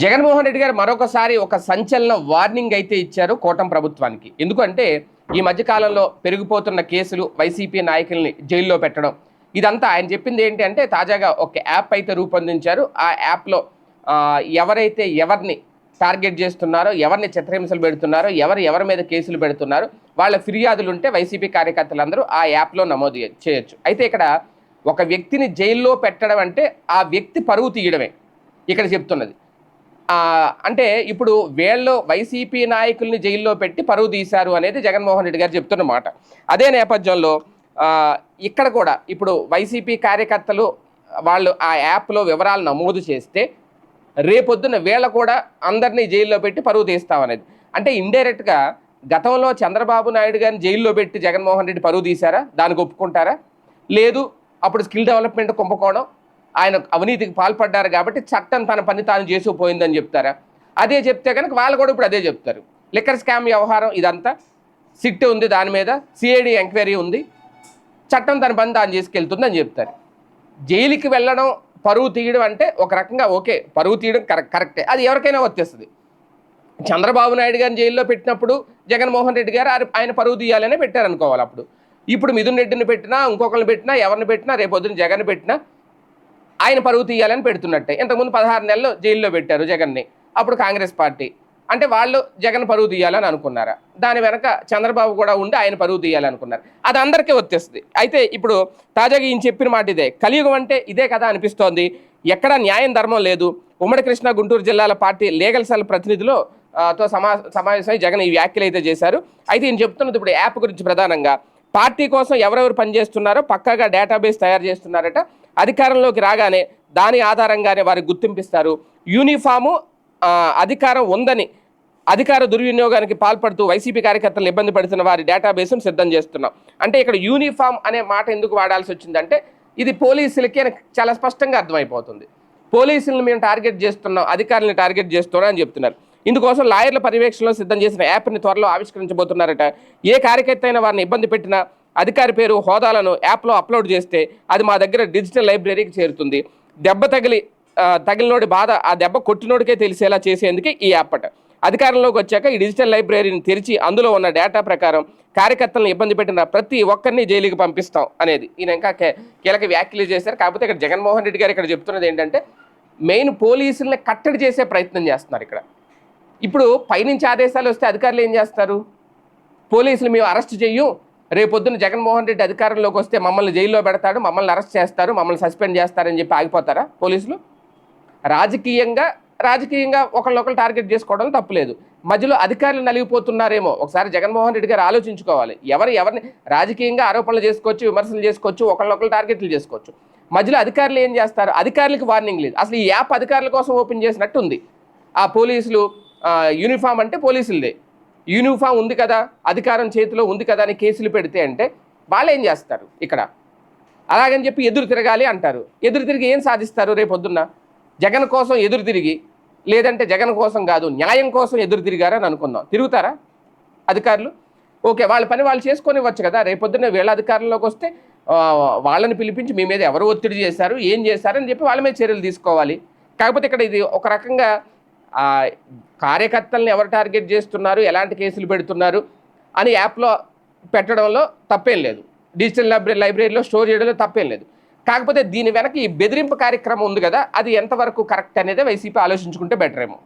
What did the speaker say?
జగన్మోహన్ రెడ్డి గారు మరొకసారి ఒక సంచలన వార్నింగ్ అయితే ఇచ్చారు కోటం ప్రభుత్వానికి. ఎందుకంటే ఈ మధ్యకాలంలో పెరిగిపోతున్న కేసులు వైసీపీ నాయకుల్ని జైల్లో పెట్టడం ఇదంతా ఆయన చెప్పింది ఏంటి అంటే తాజాగా ఒక యాప్ అయితే రూపొందించారు. ఆ యాప్లో ఎవరైతే ఎవరిని టార్గెట్ చేస్తున్నారో ఎవరిని చిత్రహింసలు పెడుతున్నారో ఎవరు ఎవరి మీద కేసులు పెడుతున్నారో వాళ్ళ ఫిర్యాదులు ఉంటే వైసీపీ కార్యకర్తలందరూ ఆ యాప్లో నమోదు చేయొచ్చు. అయితే ఇక్కడ ఒక వ్యక్తిని జైల్లో పెట్టడం అంటే ఆ వ్యక్తి పరువు తీయడమే ఇక్కడ చెప్తున్నది. అంటే ఇప్పుడు వీళ్ళు వైసీపీ నాయకుల్ని జైల్లో పెట్టి పరువు తీశారు అనేది జగన్మోహన్ రెడ్డి గారు చెప్తున్నమాట అదే నేపథ్యంలో ఇక్కడ కూడా ఇప్పుడు వైసీపీ కార్యకర్తలు వాళ్ళు ఆ యాప్లో వివరాలు నమోదు చేస్తే రేపొద్దున వీళ్ళ కూడా అందరినీ జైల్లో పెట్టి పరువు తీస్తామనేది. అంటే ఇండైరెక్ట్గా గతంలో చంద్రబాబు నాయుడు గారిని జైల్లో పెట్టి జగన్మోహన్ రెడ్డి పరువు తీశారా? దానికి ఒప్పుకుంటారా? లేదు అప్పుడు స్కిల్ డెవలప్మెంట్ కుంభకోణం ఆయన అవినీతికి పాల్పడ్డారు కాబట్టి చట్టం తన పని తాను చేసుకుపోయిందని చెప్తారా? అదే చెప్తే కనుక వాళ్ళు కూడా ఇప్పుడు అదే చెప్తారు. లిక్కర్ స్కామ్ వ్యవహారం ఇదంతా. సిట్ ఉంది దాని మీద. సిఐడి ఎంక్వైరీ ఉంది. చట్టం తన పని తాను చేసుకెళ్తుందని చెప్తారు. జైలుకి వెళ్ళడం పరువు తీయడం అంటే ఒక రకంగా ఓకే. పరువు తీయడం కరెక్ట్ కరెక్టే. అది ఎవరికైనా వర్తిస్తుంది చంద్రబాబు నాయుడు గారిని జైల్లో పెట్టినప్పుడు జగన్మోహన్ రెడ్డి గారు ఆయన- ఆయన పరువు తీయాలనే పెట్టారనుకోవాలి అప్పుడు. ఇప్పుడు మిథున్ రెడ్డిని పెట్టినా ఇంకొకరిని పెట్టినా ఎవరిని పెట్టినా రేపొద్దున జగన్ పెట్టినా ఆయన పరువు తీయాలని పెడుతున్నట్టే. ఇంతకుముందు పదహారు నెలలు జైల్లో పెట్టారు జగన్ని. అప్పుడు కాంగ్రెస్ పార్టీ. అంటే వాళ్ళు జగన్ పరువు తీయాలని అనుకున్నారా? దాని వెనక చంద్రబాబు కూడా ఉండి ఆయన పరువు తీయాలనుకున్నారు. అది అందరికీ వచ్చేస్తుంది. అయితే ఇప్పుడు తాజాగా ఈయన చెప్పిన మాట ఇదే. కలియుగం అంటే ఇదే కదా అనిపిస్తోంది. ఎక్కడ న్యాయం ధర్మం లేదు. ఉమ్మడి కృష్ణ గుంటూరు జిల్లాల పార్టీ లీగల్ సెల్ ప్రతినిధులు తో సమా సమావేశమై జగన్ ఈ వ్యాఖ్యలు అయితే చేశారు. అయితే ఈయన చెప్తున్నది ఇప్పుడు యాప్ గురించి ప్రధానంగా. పార్టీ కోసం ఎవరెవరు పనిచేస్తున్నారో పక్కాగా డేటాబేస్ తయారు చేస్తున్నారట. అధికారంలోకి రాగానే దాని ఆధారంగానే వారికి గుర్తింపిస్తారు. యూనిఫాము అధికారం ఉందని అధికార దుర్వినియోగానికి పాల్పడుతూ వైసీపీ కార్యకర్తలు ఇబ్బంది పడుతున్న వారి డేటాబేస్ను సిద్ధం చేస్తున్నాం. అంటే ఇక్కడ యూనిఫామ్ అనే మాట ఎందుకు వాడాల్సి వచ్చిందంటే ఇది పోలీసులకి చాలా స్పష్టంగా అర్థమైపోతుంది. పోలీసులను మేము టార్గెట్ చేస్తున్నాం అధికారులను టార్గెట్ చేస్తున్నాం అని చెప్తున్నారు. ఇందుకోసం లాయర్ల పర్యవేక్షణలో సిద్ధం చేసిన యాప్ని త్వరలో ఆవిష్కరించబోతున్నారట. ఏ కార్యకర్త అయినా వారిని ఇబ్బంది పెట్టినా అధికారి పేరు హోదాలను యాప్లో అప్లోడ్ చేస్తే అది మా దగ్గర డిజిటల్ లైబ్రరీకి చేరుతుంది. దెబ్బ తగిలి తగిలినోడి బాధ ఆ దెబ్బ కొట్టినోడికే తెలిసేలా చేసేందుకే ఈ యాప్ అట. అధికారంలోకి వచ్చాక ఈ డిజిటల్ లైబ్రరీని తెరిచి అందులో ఉన్న డేటా ప్రకారం కార్యకర్తలను ఇబ్బంది పెట్టిన ప్రతి ఒక్కరిని జైలుకి పంపిస్తాం అనేది. ఈయన ఇంకా కీలక వ్యాఖ్యలు చేశారు. కాకపోతే ఇక్కడ జగన్మోహన్ రెడ్డి గారు ఇక్కడ చెప్తున్నది ఏంటంటే మెయిన్ పోలీసుల్ని కట్టడి చేసే ప్రయత్నం చేస్తున్నారు ఇక్కడ. ఇప్పుడు పైనుంచి ఆదేశాలు వస్తే అధికారులు ఏం చేస్తారు? పోలీసులు మేము అరెస్ట్ చెయ్యం రేపొద్దున జగన్మోహన్ రెడ్డి అధికారంలోకి వస్తే మమ్మల్ని జైల్లో పెడతాడు మమ్మల్ని అరెస్ట్ చేస్తారు మమ్మల్ని సస్పెండ్ చేస్తారని చెప్పి ఆగిపోతారా పోలీసులు? రాజకీయంగా రాజకీయంగా ఒకళ్ళొకరు టార్గెట్ చేసుకోవడం తప్పులేదు. మధ్యలో అధికారులు నలిగిపోతున్నారేమో. ఒకసారి జగన్మోహన్ రెడ్డి గారు ఆలోచించుకోవాలి. ఎవరు ఎవరిని రాజకీయంగా ఆరోపణలు చేసుకోవచ్చు విమర్శలు చేసుకోవచ్చు ఒకళ్ళొకరు టార్గెట్లు చేసుకోవచ్చు. మధ్యలో అధికారులు ఏం చేస్తారు? అధికారులకు వార్నింగ్ లేదు. అసలు ఈ యాప్ అధికారుల కోసం ఓపెన్ చేసినట్టు ఉంది ఆ పోలీసులు యూనిఫామ్ అంటే పోలీసులదే. యూనిఫామ్ ఉంది కదా అధికారం చేతిలో ఉంది కదా అని కేసులు పెడితే అంటే వాళ్ళు ఏం చేస్తారు ఇక్కడ? అలాగని చెప్పి ఎదురు తిరగాలి అంటారు. ఎదురు తిరిగి ఏం సాధిస్తారు రేపు పొద్దున్న జగన్ కోసం ఎదురు తిరిగి లేదంటే జగన్ కోసం కాదు న్యాయం కోసం ఎదురు తిరిగారని అనుకుందాం. తిరుగుతారా అధికారులు? ఓకే వాళ్ళ పని వాళ్ళు చేసుకొని వచ్చు కదా రేపొద్దున వీళ్ళ అధికారంలోకి వస్తే వాళ్ళని పిలిపించి మీ మీద ఎవరు ఒత్తిడి చేశారు ఏం చేశారని చెప్పి వాళ్ళ మీద చర్యలు తీసుకోవాలి. కాకపోతే ఇక్కడ ఇది ఒక రకంగా కార్యకర్తలను ఎవరు టార్గెట్ చేస్తున్నారు ఎలాంటి కేసులు పెడుతున్నారు అని యాప్లో పెట్టడంలో తప్పేం లేదు. డిజిటల్ లైబ్రరీ లైబ్రరీలో స్టోర్ చేయడంలో తప్పేం లేదు. కాకపోతే దీని వెనక ఈ బెదిరింపు కార్యక్రమం ఉంది కదా అది ఎంతవరకు కరెక్ట్ అనేది వైసీపీ ఆలోచించుకుంటే బెటర్ ఏమో